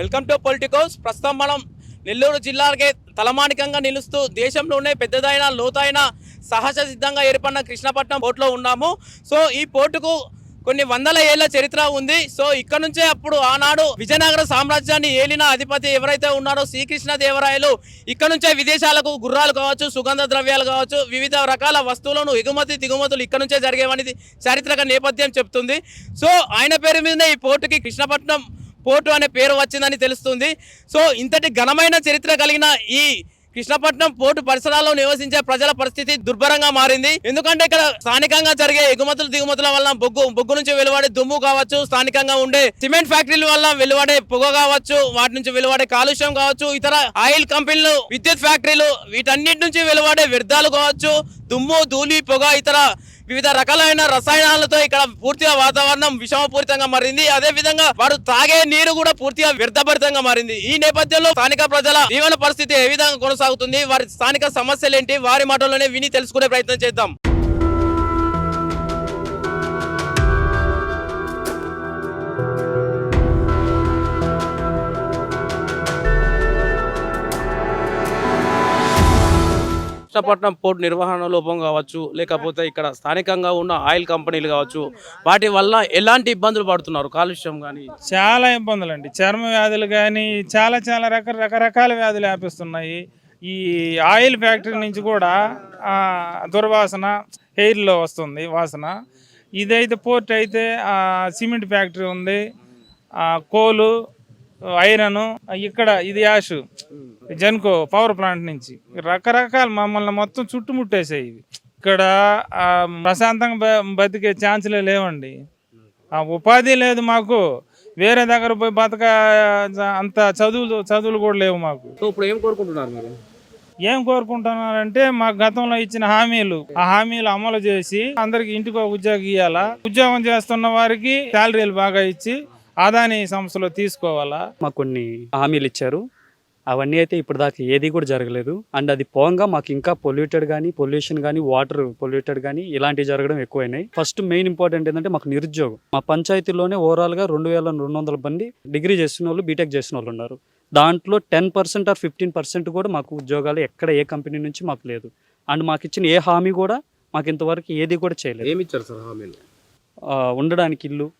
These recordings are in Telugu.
Welcome to Politicos. ప్రస్తుతం మనం నెల్లూరు జిల్లాకే తలమానికంగా నిలుస్తూ దేశంలోనే పెద్దదైన లోతైన సహజ సిద్ధంగా ఏర్పడిన కృష్ణపట్నం పోర్టులో ఉన్నాము. సో ఈ పోర్టుకు కొన్ని వందల ఏళ్ళ చరిత్ర ఉంది. సో ఇక్కడ నుంచే అప్పుడు ఆనాడు విజయనగర సామ్రాజ్యాన్ని ఏలిన అధిపతి ఎవరైతే ఉన్నారో శ్రీకృష్ణ దేవరాయలు ఇక్కడ నుంచే విదేశాలకు గుర్రాలు కావచ్చు సుగంధ ద్రవ్యాలు కావచ్చు వివిధ రకాల వస్తువులను ఎగుమతి దిగుమతులు ఇక్కడ నుంచే జరిగేవనేది చారిత్రక నేపథ్యం చెప్తుంది. సో ఆయన పేరు మీదనే ఈ పోర్టుకి కృష్ణపట్నం పోర్టు అనే పేరు వచ్చిందని తెలుస్తుంది. సో ఇంతటి ఘనమైన చరిత్ర కలిగిన ఈ కృష్ణపట్నం పోర్టు పరిసరాల్లో నివసించే ప్రజల పరిస్థితి దుర్భరంగా మారింది. ఎందుకంటే ఇక్కడ స్థానికంగా జరిగే ఎగుమతులు దిగుమతుల వల్ల బొగ్గు బొగ్గు నుంచి వెలువడే దుమ్ము కావచ్చు స్థానికంగా ఉండే సిమెంట్ ఫ్యాక్టరీల వల్ల వెలువడే పొగ కావచ్చు వాటి నుంచి వెలువడే కాలుష్యం కావచ్చు ఇతర ఆయిల్ కంపెనీలు విద్యుత్ ఫ్యాక్టరీలు వీటన్నిటి నుంచి వెలువడే వ్యర్థాలు కావచ్చు దుమ్ము ధూళి పొగ ఇతర వివిధ రకాలైన రసాయనాలతో ఇక్కడ పూర్తిగా వాతావరణం విషమపూరితంగా మారింది. అదే విధంగా వారు తాగే నీరు కూడా పూర్తిగా వ్యర్థభరితంగా మారింది. ఈ నేపథ్యంలో స్థానిక ప్రజల జీవన పరిస్థితి ఏ విధంగా కొనసాగుతుంది? వారి స్థానిక సమస్యలు ఏంటి వారి మాటల్లోనే విని తెలుసుకునే ప్రయత్నం చేద్దాం. విశాఖపట్నం పోర్ట్ నిర్వహణ లోపం కావచ్చు లేకపోతే ఇక్కడ స్థానికంగా ఉన్న ఆయిల్ కంపెనీలు కావచ్చు వాటి వల్ల ఎలాంటి ఇబ్బందులు పడుతున్నారు? కాలుష్యం కానీ చాలా ఇబ్బందులు అండి చర్మ వ్యాధులు కానీ చాలా చాలా రక రకరకాల వ్యాధులు వ్యాపిస్తున్నాయి. ఈ ఆయిల్ ఫ్యాక్టరీ నుంచి కూడా దుర్వాసన హెయిర్లో వస్తుంది వాసన. ఇదైతే పోర్ట్ అయితే సిమెంట్ ఫ్యాక్టరీ ఉంది. కోలు ఐరన్ ఇక్కడ ఇది యాష్ జెన్కో పవర్ ప్లాంట్ నుంచి. రకరకాల మమ్మల్ని మొత్తం చుట్టుముట్టేసాయి ఇవి. ఇక్కడ ప్రశాంతంగా బతికే ఛాన్సులే లేవండి. ఆ ఉపాధి లేదు మాకు. వేరే దగ్గర పోయి బతక అంత చదువులు చదువులు కూడా లేవు మాకు. ఇప్పుడు ఏం కోరుకుంటున్నారు మీరు? ఏం కోరుకుంటున్నారంటే మాకు గతంలో ఇచ్చిన హామీలు. ఆ హామీలు అమలు చేసి అందరికి ఇంటికి ఉద్యోగం ఇవ్వాలా ఉద్యోగం చేస్తున్న వారికి శాలరీలు బాగా ఇచ్చి ఆదాని సంస్థలో తీసుకోవాలా? మాకు కొన్ని హామీలు ఇచ్చారు. అవన్నీ అయితే ఇప్పటిదాకా ఏది కూడా జరగలేదు. అండ్ అది పోగా మాకు ఇంకా పొల్యూటెడ్ కానీ పొల్యూషన్ కానీ వాటర్ పొల్యూటెడ్ కానీ ఇలాంటివి జరగడం ఎక్కువైనాయి. ఫస్ట్ మెయిన్ ఇంపార్టెంట్ ఏంటంటే మాకు నిరుద్యోగం. మా పంచాయతీలోనే ఓవరాల్గా రెండు వేల రెండు వందల మంది డిగ్రీ చేసిన వాళ్ళు బీటెక్ చేసిన వాళ్ళు ఉన్నారు. దాంట్లో ten percent or fifteen percent కూడా మాకు ఉద్యోగాలు ఎక్కడ ఏ కంపెనీ నుంచి మాకు లేదు. అండ్ మాకు ఇచ్చిన ఏ హామీ కూడా మాకు ఇంతవరకు ఏది కూడా చేయలేదు. ఏమి ఇచ్చారు సార్ హామీలు? ఆ, ఉండడానికి ఇల్లు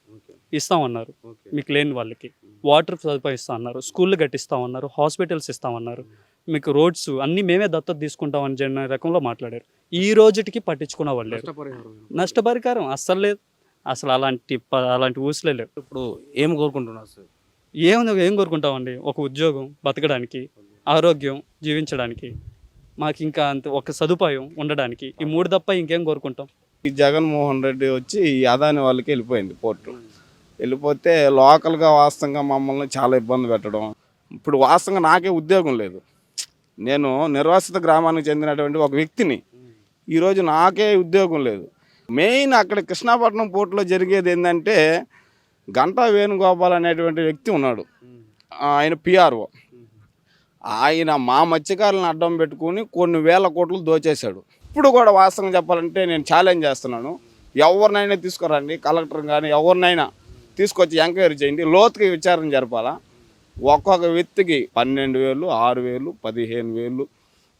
ఇస్తామన్నారు. మీకు లేని వాళ్ళకి. వాటర్ సదుపాయం ఇస్తా అన్నారు స్కూళ్ళు కట్టిస్తామన్నారు. హాస్పిటల్స్ ఇస్తామన్నారు. మీకు రోడ్స్ అన్నీ మేమే దత్తత తీసుకుంటామని చెప్పిన రకంలో మాట్లాడారు. ఈ రోజుటికి పట్టించుకున్న వాళ్ళు లేరు. నష్టపరిహారం అస్సలు లేదు. అసలు అలాంటి ప- అలాంటి ఊసులే లేవు. ఇప్పుడు ఏం కోరుకుంటున్నారు సార్? ఏముంది ఏం కోరుకుంటామండి? ఒక ఉద్యోగం బతకడానికి ఆరోగ్యం జీవించడానికి మాకు ఇంకా అంత ఒక సదుపాయం ఉండడానికి ఈ మూడు తప్ప ఇంకేం కోరుకుంటాం? ఈ జగన్మోహన్ రెడ్డి వచ్చి ఈ అదాని వాళ్ళకి వెళ్ళిపోయింది పోర్టు. వెళ్ళిపోతే లోకల్గా వాస్తవంగా మమ్మల్ని చాలా ఇబ్బంది పెట్టడం. ఇప్పుడు వాస్తవంగా నాకే ఉద్యోగం లేదు. నేను నిర్వాసిత గ్రామానికి చెందినటువంటి ఒక వ్యక్తిని. ఈరోజు నాకే ఉద్యోగం లేదు. మెయిన్ అక్కడ కృష్ణాపట్నం పోర్టులో జరిగేది ఏంటంటే గంటా వేణుగోపాల్ అనేటువంటి వ్యక్తి ఉన్నాడు. ఆయన పిఆర్ఓ. ఆయన మా మత్స్యకారులను అడ్డం పెట్టుకుని కొన్ని వేల కోట్లు దోచేశాడు. ఇప్పుడు కూడా వాస్తవంగా చెప్పాలంటే నేను ఛాలెంజ్ చేస్తున్నాను. ఎవరినైనా తీసుకురండి కలెక్టర్ కానీ ఎవరినైనా. తీసుకొచ్చి ఎంక్వైరీ చేయండి. లోతుగా విచారణ జరపాలా? ఒక్కొక్క వ్యక్తికి పన్నెండు వేలు ఆరు వేలు పదిహేను వేలు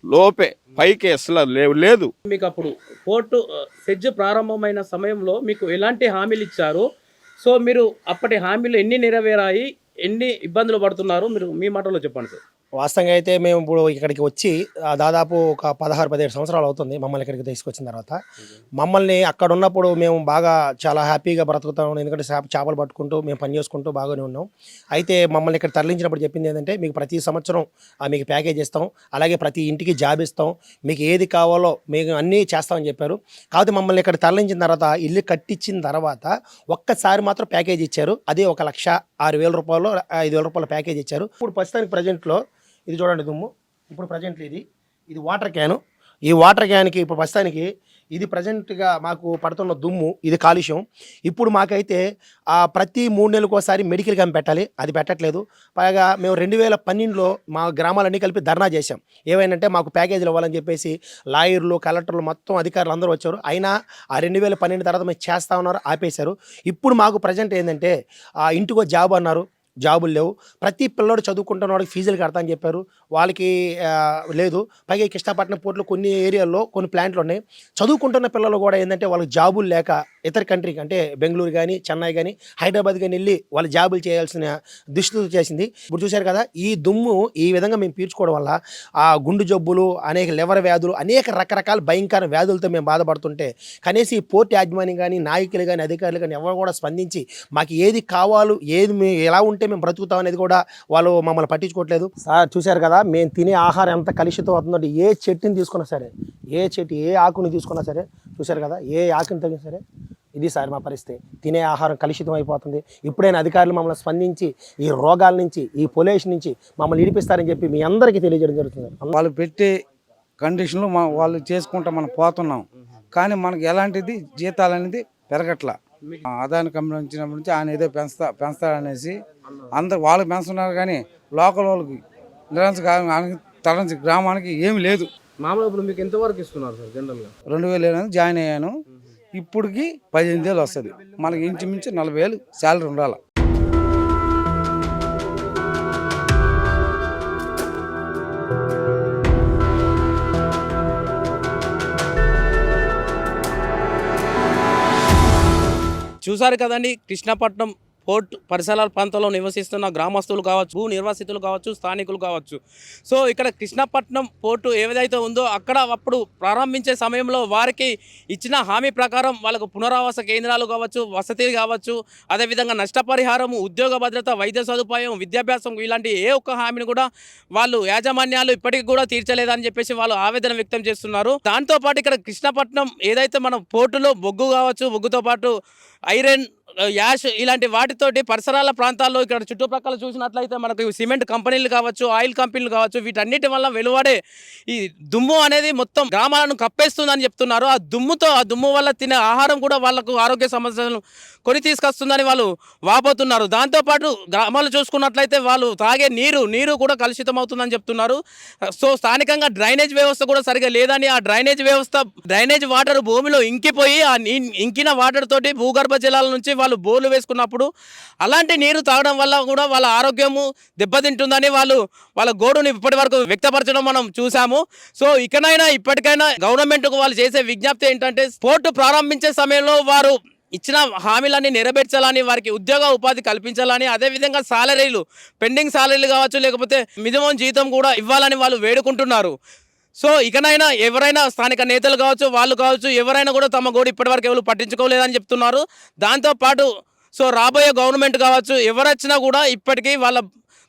లోపే పైకి అసలు లేవు లేదు. మీకు అప్పుడు కోర్టు సెజ్ ప్రారంభమైన సమయంలో మీకు ఎలాంటి హామీలు ఇచ్చారు? సో మీరు అప్పటి హామీలు ఎన్ని నెరవేరాయి? ఎన్ని ఇబ్బందులు పడుతున్నారు? మీరు మీ మాటలో చెప్పండి సార్. వాస్తవంగా అయితే మేము ఇప్పుడు ఇక్కడికి వచ్చి దాదాపు ఒక పదహారు పదిహేడు సంవత్సరాలు అవుతుంది మమ్మల్ని ఇక్కడికి తీసుకొచ్చిన తర్వాత. మమ్మల్ని అక్కడ ఉన్నప్పుడు మేము బాగా చాలా హ్యాపీగా బ్రతుకుతాం. ఎందుకంటే చేపలు పట్టుకుంటూ మేము పని చేసుకుంటూ బాగానే ఉన్నాం. అయితే మమ్మల్ని ఇక్కడ తరలించినప్పుడు చెప్పింది ఏంటంటే మీకు ప్రతి సంవత్సరం ఆ, మీకు ప్యాకేజ్ ఇస్తాం. అలాగే ప్రతి ఇంటికి జాబ్ ఇస్తాం. మీకు ఏది కావాలో మేము అన్నీ చేస్తామని చెప్పారు. కాకపోతే మమ్మల్ని ఇక్కడ తరలించిన తర్వాత ఇల్లు కట్టించిన తర్వాత ఒక్కసారి మాత్రం ప్యాకేజ్ ఇచ్చారు. అదే ఒక లక్ష ఆరు వేల రూపాయలు ఐదు వేల రూపాయల ప్యాకేజ్ ఇచ్చారు. ఇప్పుడు ప్రస్తుతానికి ప్రజెంట్లో ఇది చూడండి దుమ్ము. ఇప్పుడు ప్రజెంట్లీ ఇది. ఇది వాటర్ క్యాను ఈ వాటర్ క్యాన్కి ఇప్పుడు ప్రస్తుతానికి ఇది ప్రజెంట్గా మాకు పడుతున్న దుమ్ము. ఇది కాలుష్యం. ఇప్పుడు మాకైతే ప్రతి మూడు నెలలకు ఒకసారి మెడికల్ క్యాంప్ పెట్టాలి. అది పెట్టట్లేదు. పైగా మేము రెండు వేల పన్నెండులో మా గ్రామాలన్నీ కలిపి ధర్నా చేశాం. ఏమైందంటే మాకు ప్యాకేజీలు ఇవ్వాలని చెప్పేసి లాయర్లు కలెక్టర్లు మొత్తం అధికారులు అందరూ వచ్చారు. అయినా ఆ రెండు వేల పన్నెండు తర్వాత మేము చేస్తా ఉన్నారు. ఆపేశారు. ఇప్పుడు మాకు ప్రజెంట్ ఏంటంటే ఇంటికో జాబ్ అన్నారు. జాబులు లేవు. ప్రతి పిల్లోడు చదువుకుంటున్న వాడికి ఫీజులు కడతా అని చెప్పారు. వాళ్ళకి లేదు. పైగా ఈ కృష్ణపట్నం పోర్టులో కొన్ని ఏరియాల్లో కొన్ని ప్లాంట్లు ఉన్నాయి. చదువుకుంటున్న పిల్లలు కూడా ఏంటంటే వాళ్ళకి జాబులు లేక ఇతర కంట్రీకి అంటే బెంగళూరు కానీ చెన్నై కానీ హైదరాబాద్ కానీ వెళ్ళి వాళ్ళ జాబులు చేయాల్సిన దుస్థితి చేసింది. ఇప్పుడు చూశారు కదా ఈ దుమ్ము ఈ విధంగా మేము పీల్చుకోవడం వల్ల ఆ గుండు జబ్బులు అనేక లివర్ వ్యాధులు అనేక రకరకాల భయంకర వ్యాధులతో మేము బాధపడుతుంటే కనీసం ఈ పోర్టు యాజమాన్యం కానీ నాయకులు కానీ అధికారులు కానీ ఎవరు కూడా స్పందించి మాకు ఏది కావాలో ఏది మేము ఎలా ఉంటే మేము బ్రతుకుతాం అనేది కూడా వాళ్ళు మమ్మల్ని పట్టించుకోవట్లేదు. సార్ చూశారు కదా మేము తినే ఆహారం ఎంత కలుషితం అవుతుందంటే ఏ చెట్టుని తీసుకున్నా సరే ఏ చెట్టు ఏ ఆకుని తీసుకున్నా సరే చూశారు కదా ఏ ఆకుని తగిన సరే ఇది సార్ మా పరిస్థితి. తినే ఆహారం కలుషితం అయిపోతుంది. ఇప్పుడైనా అధికారులు మమ్మల్ని స్పందించి ఈ రోగాల నుంచి ఈ పొల్యూషన్ నుంచి మమ్మల్ని ఇడిపిస్తారని చెప్పి మీ అందరికీ తెలియజేయడం జరుగుతుంది. వాళ్ళు పెట్టే కండిషన్లు మా వాళ్ళు చేసుకుంటా మనం పోతున్నాం. కానీ మనకి ఎలాంటిది జీతాలు అనేది పెరగట్ల. ఆ అదాని కంపెనీ వచ్చినప్పటి నుంచి ఆయన ఏదో పెంచుతా పెంచుతాడనేసి అందరు వాళ్ళకి పెంచుతున్నారు కానీ లోకల్ వాళ్ళకి నిరంతరం తరంచి గ్రామానికి ఏమి లేదు. మామూలుగా ఇప్పుడు మీకు ఎంతవరకు ఇస్తున్నారు సార్ జనరల్గా? రెండు వేలు జాయిన్ అయ్యాను. ఇప్పటికి పదిహేను వేలు వస్తుంది. మనకి ఇంచుమించు నలభై వేలు శాలరీ ఉండాలి. చూసారు కదండి కృష్ణపట్నం పోర్ట్ పరిసరాల ప్రాంతంలో నివసిస్తున్న గ్రామస్తులు కావచ్చు భూ నిర్వాసితులు కావచ్చు స్థానికులు కావచ్చు. సో ఇక్కడ కృష్ణపట్నం పోర్టు ఏదైతే ఉందో అక్కడ అప్పుడు ప్రారంభించే సమయంలో వారికి ఇచ్చిన హామీ ప్రకారం వాళ్ళకు పునరావాస కేంద్రాలు కావచ్చు వసతి కావచ్చు అదేవిధంగా నష్టపరిహారం ఉద్యోగ భద్రత వైద్య సదుపాయం విద్యాభ్యాసం ఇలాంటి ఏ ఒక్క హామీని కూడా వాళ్ళు యాజమాన్యాలు ఇప్పటికి కూడా తీర్చలేదని చెప్పేసి వాళ్ళు ఆవేదన వ్యక్తం చేస్తున్నారు. దాంతోపాటు ఇక్కడ కృష్ణపట్నం ఏదైతే మన పోర్టులో బొగ్గు కావచ్చు బొగ్గుతో పాటు ఐరన్ యాష్ ఇలాంటి వాటితోటి పరిసరాల ప్రాంతాల్లో ఇక్కడ చుట్టుపక్కల చూసినట్లయితే మనకు సిమెంట్ కంపెనీలు కావచ్చు ఆయిల్ కంపెనీలు కావచ్చు వీటన్నిటి వల్ల వెలువడే ఈ దుమ్ము అనేది మొత్తం గ్రామాలను కప్పేస్తుందని చెప్తున్నారు. ఆ దుమ్ముతో ఆ దుమ్ము వల్ల తినే ఆహారం కూడా వాళ్ళకు ఆరోగ్య సమస్యలను కొని తీసుకొస్తుందని వాళ్ళు వాపోతున్నారు. దాంతోపాటు గ్రామాలు చూసుకున్నట్లయితే వాళ్ళు తాగే నీరు నీరు కూడా కలుషితం అవుతుందని చెప్తున్నారు. సో స్థానికంగా డ్రైనేజ్ వ్యవస్థ కూడా సరిగా లేదని ఆ డ్రైనేజ్ వ్యవస్థ డ్రైనేజ్ వాటర్ భూమిలో ఇంకిపోయి ఆ ఇంకిన వాటర్ తోటి భూగర్భ జలాల నుంచి వాళ్ళు బోర్లు వేసుకున్నప్పుడు అలాంటి నీరు తాగడం వల్ల కూడా వాళ్ళ ఆరోగ్యము దెబ్బతింటుందని వాళ్ళు వాళ్ళ గోడును ఇప్పటి వరకు వ్యక్తపరచడం మనం చూసాము సో ఇకనైనా ఇప్పటికైనా గవర్నమెంట్కు వాళ్ళు చేసే విజ్ఞప్తి ఏంటంటే పోర్టు ప్రారంభించే సమయంలో వారు ఇచ్చిన హామీలన్నీ నెరవేర్చాలని వారికి ఉద్యోగ ఉపాధి కల్పించాలని అదేవిధంగా సాలరీలు పెండింగ్ సాలరీలు కావచ్చు లేకపోతే మినిమం జీతం కూడా ఇవ్వాలని వాళ్ళు వేడుకుంటున్నారు. సో ఇకనైనా ఎవరైనా స్థానిక నేతలు కావచ్చు వాళ్ళు కావచ్చు ఎవరైనా కూడా తమ గోడు ఇప్పటివరకు ఎవరు పట్టించుకోలేదని చెప్తున్నారు. దాంతోపాటు సో రాబోయే గవర్నమెంట్ కావచ్చు ఎవరొచ్చినా కూడా ఇప్పటికీ వాళ్ళ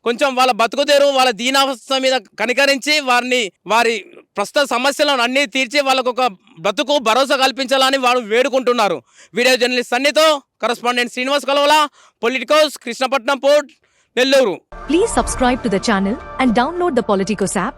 కొంచెం వాళ్ళ బతుకుదేరు వాళ్ళ దీనావస్థ మీద కనికరించి వారిని వారి ప్రస్తుత సమస్యలను అన్నీ తీర్చి వాళ్ళకు ఒక బతుకు భరోసా కల్పించాలని వారు వేడుకుంటున్నారు. Video journalist సన్నితో correspondent Srinivas Kalavala Politicos Krishnapatnam port Nellore. Please subscribe to the channel and download the Politicos app